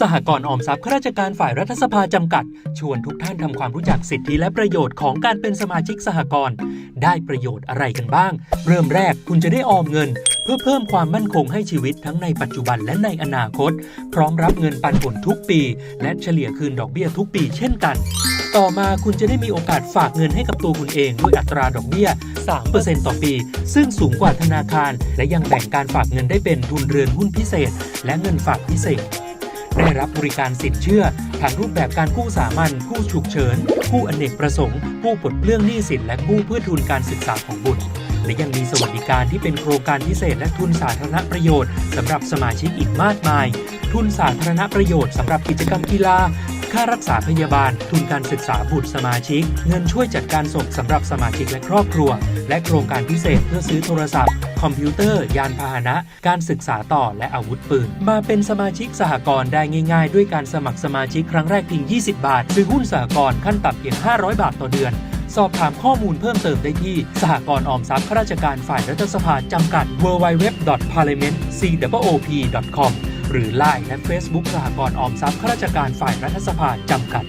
สหกรณ์ออมทรัพย์ข้าราชการฝ่ายรัฐสภาจำกัด ชวนทุกท่านทำความรู้จักสิทธิและประโยชน์ของการเป็นสมาชิกสหกรณ์ได้ประโยชน์อะไรกันบ้าง เริ่มแรกคุณจะได้ออมเงิน เพื่อเพิ่มความมั่นคงให้ชีวิตทั้งในปัจจุบันและในอนาคต พร้อมรับเงินปันผลทุกปี และเฉลี่ยคืนดอกเบี้ยทุกปีเช่นกัน ต่อมาคุณจะได้มีโอกาสฝากเงินให้กับตัวคุณเองด้วยอัตราดอกเบี้ย 3%ต่อปี ซึ่งสูงกว่าธนาคาร และยังแบ่งการฝากเงินได้เป็นทุนเรือนหุ้นพิเศษ และเงินฝากพิเศษ ได้รับบริการสินเชื่อทั้งรูปแบบการกู้สามัญกู้ฉุกเฉินกู้อเนกประสงค์กู้ปลดเปลื้องหนี้สินและกู้เพื่อทุนการศึกษาของบุตรและยังมีสวัสดิการที่เป็นโครงการพิเศษและทุนสาธารณประโยชน์สำหรับสมาชิกอีกมากมาย ทุนสาธารณประโยชน์สำหรับกิจกรรมกีฬา ค่ารักษาพยาบาล ทุนการศึกษาบุตรสมาชิก เงินช่วยจัดการศพสำหรับสมาชิกและครอบครัว และโครงการพิเศษเพื่อซื้อโทรศัพท์ คอมพิวเตอร์ ยานพาหนะ การศึกษาต่อและอาวุธปืน มาเป็นสมาชิกสหกรณ์ได้ง่ายๆ ด้วยการสมัครสมาชิกครั้งแรกเพียง 20 บาท ซื้อหุ้นสหกรณ์ขั้นต่ำเพียง 500 บาทต่อเดือน สอบถามข้อมูลเพิ่มเติมได้ที่ สหกรณ์ออมทรัพย์ข้าราชการฝ่ายรัฐสภาจำกัด www.parliamentcwop.com รือ Line และ Facebook สหกรณ์ออมทรัพย์ข้าราชการฝ่ายรัฐสภาจำกัด